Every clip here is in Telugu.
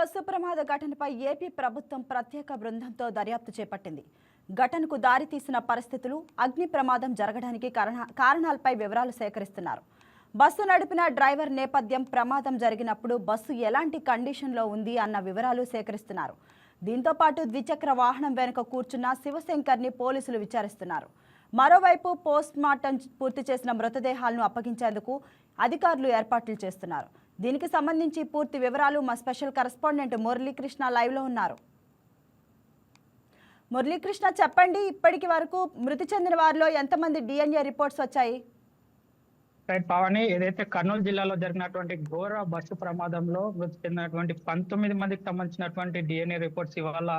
బస్సు ప్రమాద ఘటనపై ఏపీ ప్రభుత్వం ప్రత్యేక బృందంతో దర్యాప్తు చేపట్టింది. ఘటనకు దారితీసిన పరిస్థితులు అగ్ని ప్రమాదం జరగడానికి కారణ కారణాలపై వివరాలు సేకరిస్తున్నారు. బస్సు నడిపిన డ్రైవర్ నేపథ్యం ప్రమాదం జరిగినప్పుడు బస్సు ఎలాంటి కండిషన్లో ఉంది అన్న వివరాలు సేకరిస్తున్నారు. దీంతో పాటు ద్విచక్ర వాహనం వెనుక కూర్చున్న శివశంకర్ని పోలీసులు విచారిస్తున్నారు. మరోవైపు పోస్ట్ మార్టం పూర్తి చేసిన మృతదేహాలను అప్పగించేందుకు అధికారులు ఏర్పాట్లు చేస్తున్నారు. దీనికి సంబంధించి పూర్తి వివరాలు మా స్పెషల్ కరెస్పాండెంట్ మురళీకృష్ణ లైవ్లో ఉన్నారు. మురళీకృష్ణ చెప్పండి ఇప్పటికి వరకు మృతి చెందిన వారిలో ఎంతమంది డిఎన్ఏ రిపోర్ట్స్ వచ్చాయి? రైట్ పవని ఏదైతే కర్నూలు జిల్లాలో జరిగినటువంటి ఘోర బస్సు ప్రమాదంలో మృతి చెందినటువంటి పంతొమ్మిది మందికి సంబంధించినటువంటి డిఎన్ఏ రిపోర్ట్స్ ఇవాళ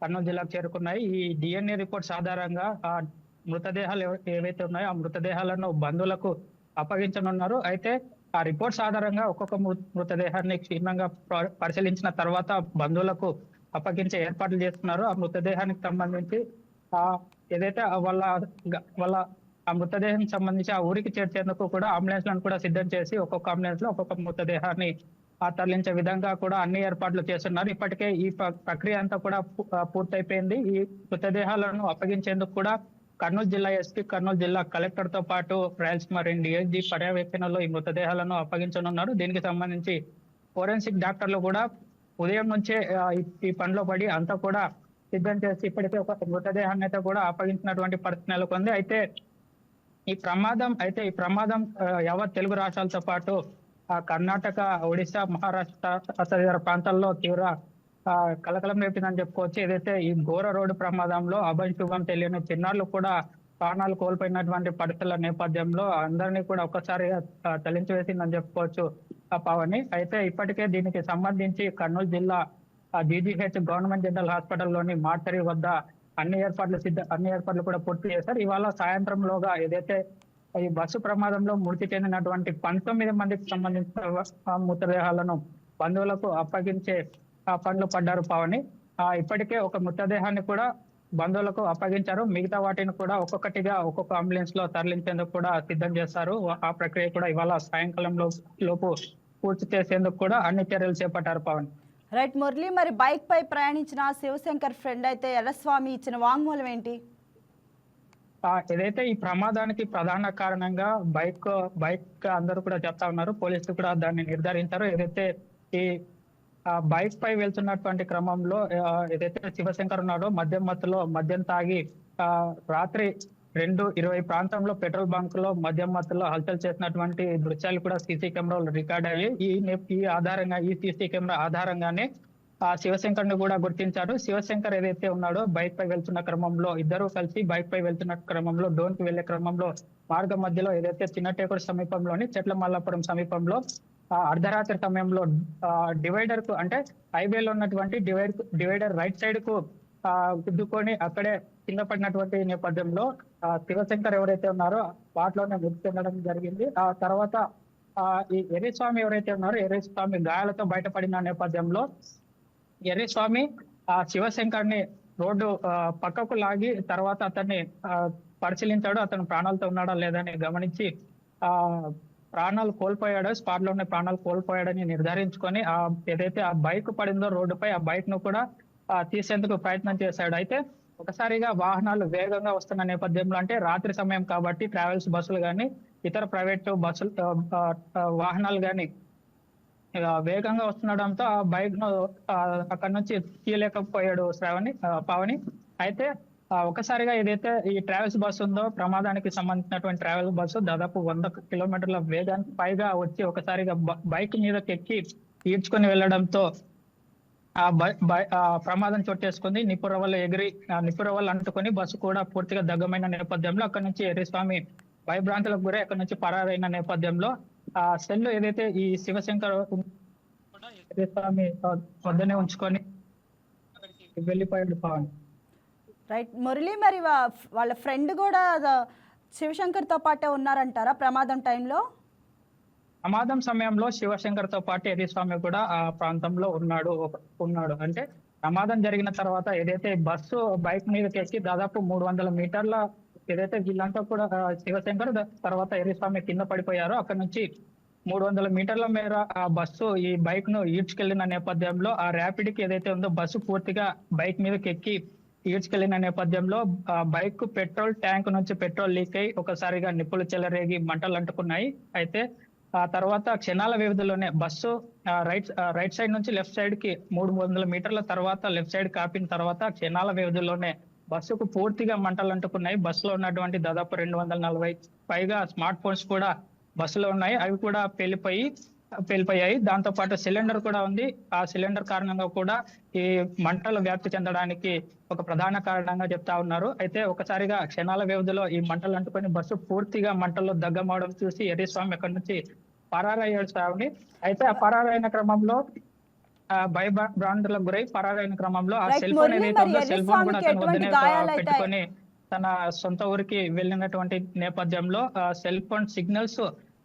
కర్నూలు జిల్లాకు చేరుకున్నాయి. ఈ డిఎన్ఏ రిపోర్ట్స్ ఆధారంగా ఆ మృతదేహాలు ఏవైతే ఉన్నాయో ఆ మృతదేహాలను బంధువులకు అప్పగించనున్నారు. అయితే ఆ రిపోర్ట్స్ ఆధారంగా ఒక్కొక్క మృతదేహాన్ని క్షీణంగా పరిశీలించిన తర్వాత బంధువులకు అప్పగించే ఏర్పాట్లు చేస్తున్నారు. ఆ మృతదేహానికి సంబంధించి ఆ ఏదైతే వాళ్ళ వాళ్ళ ఆ మృతదేహం సంబంధించి ఆ ఊరికి చేర్చేందుకు కూడా అంబులెన్స్లను కూడా సిద్ధం చేసి ఒక్కొక్క అంబులెన్స్లో ఒక్కొక్క మృతదేహాన్ని ఆ తరలించే విధంగా కూడా అన్ని ఏర్పాట్లు చేస్తున్నారు. ఇప్పటికే ఈ ప్రక్రియ అంతా కూడా పూర్తయిపోయింది. ఈ మృతదేహాలను అప్పగించేందుకు కూడా కర్నూలు జిల్లా ఎస్పీ కర్నూలు జిల్లా కలెక్టర్తో పాటు రాయలసీమ రెండు పర్యవేక్షణలో ఈ మృతదేహాలను అప్పగించనున్నారు. దీనికి సంబంధించి ఫోరెన్సిక్ డాక్టర్లు కూడా ఉదయం నుంచే ఈ- పనిలో పడి అంతా కూడా సిద్ధం చేసి ఇప్పటికే ఒక మృతదేహాన్ని అయితే కూడా అప్పగించినటువంటి పరిస్థితి నెలకొంది. అయితే ఈ ప్రమాదం అయితే ఈ ప్రమాదం యావత్ తెలుగు రాష్ట్రాలతో పాటు ఆ, కర్ణాటక ఒడిశా మహారాష్ట్ర తదితర ప్రాంతాల్లో తీవ్ర కలకలం రేపిందని చెప్పుకోవచ్చు. ఏదైతే ఈ ఘోర రోడ్డు ప్రమాదంలో అభయ శుభం తెలియని చిన్నారులు కూడా ప్రాణాలు కోల్పోయినటువంటి పరిస్థితుల నేపథ్యంలో అందరినీ కూడా ఒక్కసారి తలించి వేసిందని చెప్పుకోవచ్చు. పవని అయితే ఇప్పటికే దీనికి సంబంధించి కర్నూలు జిల్లా జీజీహెచ్ గవర్నమెంట్ జనరల్ హాస్పిటల్లోని మార్చరీ వద్ద అన్ని ఏర్పాట్లు సిద్ధ అన్ని ఏర్పాట్లు కూడా పూర్తి చేశారు. ఇవాళ సాయంత్రంలోగా ఏదైతే ఈ బస్సు ప్రమాదంలో మృతి చెందినటువంటి పంతొమ్మిది మందికి సంబంధించిన మృతదేహాలను బంధువులకు అప్పగించే ఆ పనులు పడ్డారు పావని. ఆ ఇప్పటికే ఒక మృతదేహాన్ని కూడా బంధువులకు అప్పగించారు. మిగతా వాటిని కూడా ఒక్కొక్కటిగా ఒక్కొక్క అంబులెన్స్లో తరలించేందుకు కూడా సిద్ధం చేస్తారు ఆ ప్రక్రియ కూడా ఇవాళ సాయంకాలంలో లోపు పూర్తి చేసేందుకు కూడా అన్ని చర్యలు చేపట్టారు పవన్. రైట్ మురళి మరి బైక్ పై ప్రయాణించిన శివశంకర్ ఫ్రెండ్ అయితే ఎర్రస్వామి ఇచ్చిన వాంగ్మూలం ఏంటి? ఏదైతే ఈ ప్రమాదానికి ప్రధాన కారణంగా బైక్ బైక్ అందరూ కూడా చెప్తా ఉన్నారు పోలీసులు కూడా దాన్ని నిర్ధారించారు. ఏదైతే ఈ ఆ, బైక్ పై వెళ్తున్నటువంటి క్రమంలో ఏదైతే శివశంకర్ ఉన్నాడో మద్యం మత్తులో మద్యం తాగి ఆ, రాత్రి రెండు ఇరవై ప్రాంతంలో పెట్రోల్ బంక్లో మద్యం మత్తులో హల్చల్ చేసినటువంటి దృశ్యాలు కూడా సీసీ కెమెరాలు రికార్డ్ అయ్యాయి. ఈ ఈ ఆధారంగా ఈ సీసీ కెమెరా ఆధారంగానే ఆ శివశంకర్ని కూడా గుర్తించారు. శివశంకర్ ఏదైతే ఉన్నాడో బైక్ పై వెళ్తున్న క్రమంలో ఇద్దరు కలిసి బైక్ పై వెళ్తున్న క్రమంలో డోన్కి వెళ్ళే క్రమంలో మార్గం మధ్యలో ఏదైతే చిన్నటేకుడు సమీపంలోని చెట్ల మల్లాపురం సమీపంలో అర్ధరాత్రి సమయంలో డివైడర్కు అంటే హైవేలో ఉన్నటువంటి డివైడ్ డివైడర్ రైట్ సైడ్కు గుద్దుకొని అక్కడే కింద పడినటువంటి నేపథ్యంలో ఆ శివశంకర్ ఎవరైతే ఉన్నారో వాటిలోనే మృతి చెందడం జరిగింది. ఆ తర్వాత ఆ ఈ ఎర్రస్వామి ఎవరైతే ఉన్నారో ఎర్రస్వామి గాయాలతో బయటపడిన నేపథ్యంలో ఎర్రస్వామి ఆ శివశంకర్ని రోడ్డు పక్కకు లాగి తర్వాత అతన్ని పరిశీలించాడు. అతను ప్రాణాలతో ఉన్నాడా లేదని గమనించి ఆ ప్రాణాలు కోల్పోయాడో స్పాట్లోనే ప్రాణాలు కోల్పోయాడని నిర్ధారించుకొని ఆ ఏదైతే ఆ బైక్ పడిందో రోడ్డుపై ఆ బైక్ను కూడా తీసేందుకు ప్రయత్నం చేశాడు. అయితే ఒకసారిగా వాహనాలు వేగంగా వస్తున్న నేపథ్యంలో అంటే రాత్రి సమయం కాబట్టి ట్రావెల్స్ బస్సులు కానీ ఇతర ప్రైవేట్ బస్సులు వాహనాలు కానీ ఇక వేగంగా వస్తుండడంతో ఆ బైక్ను అక్కడ నుంచి తీయలేకపోయాడు శ్రావణి పావని. అయితే ఒకసారిగా ఏదైతే ఈ ట్రావెల్స్ బస్సు ఉందో ప్రమాదానికి సంబంధించినటువంటి ట్రావెల్ బస్సు దాదాపు వంద కిలోమీటర్ల వేగానికి పైగా వచ్చి ఒకసారిగా బైక్ మీద ఎక్కి ఈడ్చుకొని వెళ్ళడంతో ఆ బై- బై- ఆ ప్రమాదం చోటేసుకుంది. నిపురవల్ల ఎగిరి ఆ అంటుకొని బస్సు కూడా పూర్తిగా దగ్గమైన నేపథ్యంలో అక్కడ నుంచి ఎర్రిస్వామి భయభ్రాంతులకు గురై అక్కడ నుంచి పరారైన నేపథ్యంలో ఆ సెల్ ఏదైతే ఈ శివశంకర్ కూడా ఎర్రిస్వామి వద్దనే ఉంచుకొని అక్కడికి వెళ్ళిపోయాడు పవన్. రైట్? మురళి మరి వాళ్ళ ఫ్రెండ్ కూడా శివశంకర్తో పాటే ఉన్నారంటారా ప్రమాదం టైంలో? ప్రమాదం సమయంలో శివశంకర్తో పాటు ఎర్రస్వామి కూడా ఆ ప్రాంతంలో ఉన్నాడు ఉన్నాడు. అంటే ప్రమాదం జరిగిన తర్వాత ఏదైతే బస్సు బైక్ మీదకి ఎక్కి దాదాపు మూడు వందల మీటర్ల ఏదైతే వీళ్ళంతా కూడా శివశంకర్ తర్వాత ఎరిస్వామి కింద పడిపోయారో అక్కడ నుంచి మూడు వందల మీటర్ల మేర ఆ బస్సు ఈ బైక్ను ఈడ్చుకెళ్ళిన నేపథ్యంలో ఆ ర్యాపిడ్కి ఏదైతే ఉందో బస్సు పూర్తిగా బైక్ మీదకి ఎక్కి ఈడ్చుకెళ్ళిన నేపథ్యంలో బైక్ పెట్రోల్ ట్యాంక్ నుంచి పెట్రోల్ లీక్ అయి ఒకసారిగా నిప్పులు చెలరేగి మంటలు అంటుకున్నాయి. అయితే ఆ తర్వాత క్షణాల వ్యవధిలోనే బస్సు రైట్ రైట్ సైడ్ నుంచి లెఫ్ట్ సైడ్కి మూడు వందల మీటర్ల తర్వాత లెఫ్ట్ సైడ్ కాపిన తర్వాత క్షణాల వ్యవధిలోనే బస్సుకు పూర్తిగా మంటలు అంటుకున్నాయి. బస్సులో ఉన్నటువంటి దాదాపు రెండు వందల నలభై పైగా స్మార్ట్ ఫోన్స్ కూడా బస్సులో ఉన్నాయి. అవి కూడా పేలిపోయి పేలిపోయాయి. దాంతో పాటు సిలిండర్ కూడా ఉంది. ఆ సిలిండర్ కారణంగా కూడా ఈ మంటలు వ్యాప్తి చెందడానికి ఒక ప్రధాన కారణంగా చెప్తా ఉన్నారు. అయితే ఒకసారిగా క్షణాల వ్యవధిలో ఈ మంటలు అంటుకొని బస్సు పూర్తిగా మంటల్లో దగ్గమవడం చూసి ఎర్రస్వామి అక్కడి నుంచి పరారయ్యాడు స్వామి అయితే ఆ పరారైన క్రమంలో భయభ్రాంతులకు గురై పరారైన క్రమంలో ఆ సెల్ ఫోన్ ఏదైతే సెల్ ఫోన్ కూడా అతని ఎటువంటి వద్దనే పెట్టుకొని తన సొంత ఊరికి వెళ్ళినటువంటి నేపథ్యంలో ఆ సెల్ ఫోన్ సిగ్నల్స్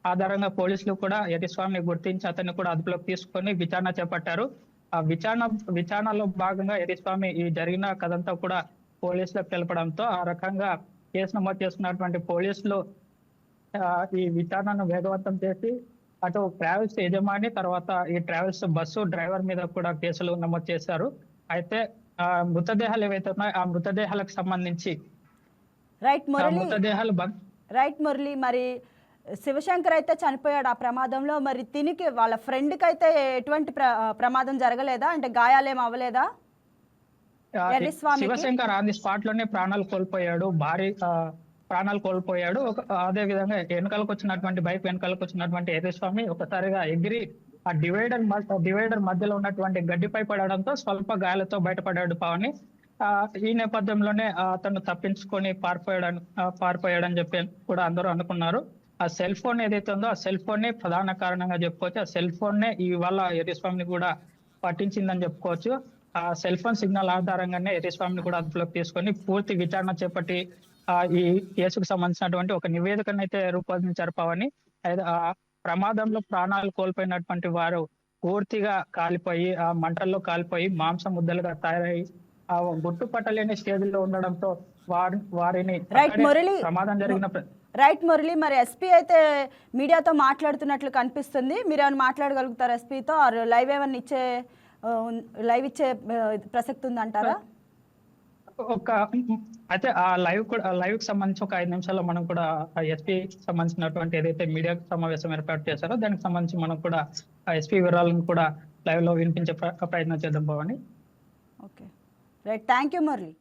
ఆధారంగా పోలీసులు కూడా యతిస్వామిని గుర్తించి అతన్ని కూడా అదుపులోకి తీసుకొని విచారణ చేపట్టారు. ఆ విచారణ విచారణలో భాగంగా యతిస్వామి ఈ జరిగిన కథంతా కూడా పోలీసులకు తెలపడంతో ఆ రకంగా కేసు నమోదు చేసుకున్నటువంటి పోలీసులు ఈ విచారణను వేగవంతం చేసి అటు ట్రావెల్స్ యజమాని తర్వాత ఈ ట్రావెల్స్ బస్సు డ్రైవర్ మీద కూడా కేసులు నమోదు చేశారు. అయితే ఆ మృతదేహాలు ఏవైతే ఉన్నాయో ఆ మృతదేహాలకు సంబంధించి రైట్ మురళి. మృతదేహాలు రైట్ మురళి మరి శివశంకర్ అయితే చనిపోయాడు ఆ ప్రమాదంలో. మరి తినికి వాళ్ళ ఫ్రెండ్కి అయితే ఎటువంటి ప్ర ప్రమాదం జరగలేదా? అంటే గాయాలేం అవ్వలేదా? శివశంకర్ ఆన్ ది స్పాట్లోనే ప్రాణాలు కోల్పోయాడు. భారీ ప్రాణాలు కోల్పోయాడు. అదే విధంగా వెనకాలకు వచ్చినటువంటి బైక్ వెనకాలకు వచ్చినటువంటి ఎర్రస్వామి ఒకసారిగా ఎగిరి ఆ డివైడర్ డివైడర్ మధ్యలో ఉన్నటువంటి గడ్డిపై పడడంతో స్వల్ప గాయాలతో బయటపడ్డాడు పవని. ఆ, ఈ నేపథ్యంలోనే అతను తప్పించుకొని పారిపోయాడని పారిపోయాడని చెప్పి కూడా అందరూ అనుకున్నారు. ఆ సెల్ ఫోన్ ఏదైతే ఉందో ఆ సెల్ ఫోన్ నే ప్రధాన కారణంగా చెప్పుకోవచ్చు. ఆ సెల్ ఫోన్ నే ఇవాళ ఎర్రస్వామిని కూడా పట్టించిందని చెప్పుకోవచ్చు. ఆ సెల్ ఫోన్ సిగ్నల్ ఆధారంగానే ఎర్రస్వామిని కూడా అదుపులోకి తీసుకొని పూర్తి విచారణ చేపట్టి ఆ ఈ కేసుకు సంబంధించినటువంటి ఒక నివేదికను అయితే రూపొందించారు పవని. అయితే ఆ ప్రమాదంలో ప్రాణాలు కోల్పోయినటువంటి వారు పూర్తిగా కాలిపోయి ఆ మంటల్లో కాలిపోయి మాంసం ముద్దలుగా తయారై ఆ గుట్టు పట్టలేని స్టేజ్లో ఉండడంతో వారి వారిని. ప్రమాదం జరిగిన రైట్ మురళి మరి ఎస్పీ అయితే మీడియాతో మాట్లాడుతున్నట్లు కనిపిస్తుంది. మీరు ఏమైనా మాట్లాడగలుగుతారు ఎస్పీతో ఆర్ లైవ్ ఏమైనా ఇచ్చే లైవ్ ఇచ్చే ప్రసక్తి ఉందంటారా? ఒక అయితే ఆ లైవ్ కూడా లైవ్కి సంబంధించి ఒక ఐదు నిమిషాల్లో మనం కూడా ఎస్పీ సంబంధించినటువంటి ఏదైతే మీడియా సమావేశం ఏర్పాటు చేశారో దానికి సంబంధించి మనం కూడా ఎస్పీ వివరాలను కూడా లైవ్లో వినిపించే ప్ర- ప్రయత్నం చేద్దాం Bhavani. Okay. Right. Thank you Murali.